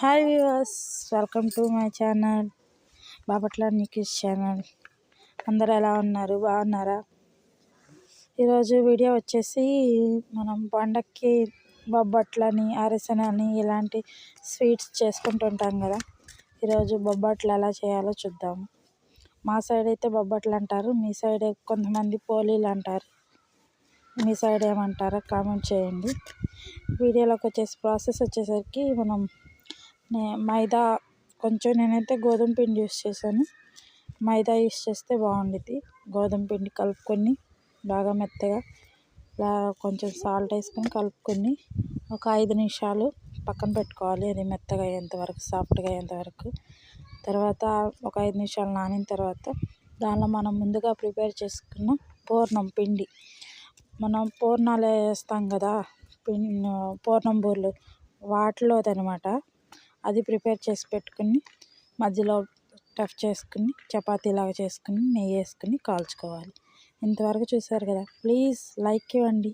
Hi viewers welcome to my channel Bapatla Nikhish channel. అందరు ఎలా ఉన్నారు? బాగున్నారా? ఈరోజు వీడియో వచ్చేసి మనం పండక్కి బొబ్బట్లని అరిసెనని ఇలాంటి స్వీట్స్ చేసుకుంటుంటాం కదా. ఈరోజు బొబ్బట్లు ఎలా చేయాలో చూద్దాము మా సైడ్ అయితే బొబ్బట్లు అంటారు మీ సైడ్ కొంతమంది పోలీలు అంటారు. మీ సైడ్ ఏమంటారో కామెంట్ చేయండి. వీడియోలోకి వచ్చేసి ప్రాసెస్ వచ్చేసరికి మనం మైదా కొంచెం నేనైతే గోధుమ పిండి యూస్ చేశాను. మైదా యూస్ చేస్తే బాగుండిద్ది. గోధుమ పిండి కలుపుకొని బాగా మెత్తగా ఇలా కొంచెం సాల్ట్ వేసుకొని కలుపుకొని ఒక ఐదు నిమిషాలు పక్కన పెట్టుకోవాలి. అది మెత్తగా అయ్యేంతవరకు సాఫ్ట్గా అయ్యేంతవరకు తర్వాత ఒక ఐదు నిమిషాలు నానిన తర్వాత దానిలో మనం ముందుగా ప్రిపేర్ చేసుకున్న పూర్ణం పిండి. మనం పూర్ణాలు వేస్తాం కదా పిన్ పూర్ణం బూర్లు. వాటిలోదనమాట. అది ప్రిపేర్ చేసి పెట్టుకుని మధ్యలో టఫ్ చేసుకుని చపాతీలాగా చేసుకుని నెయ్యి వేసుకుని కాల్చుకోవాలి. ఇంతవరకు చూసారు కదా? ప్లీజ్ లైక్ ఇవ్వండి.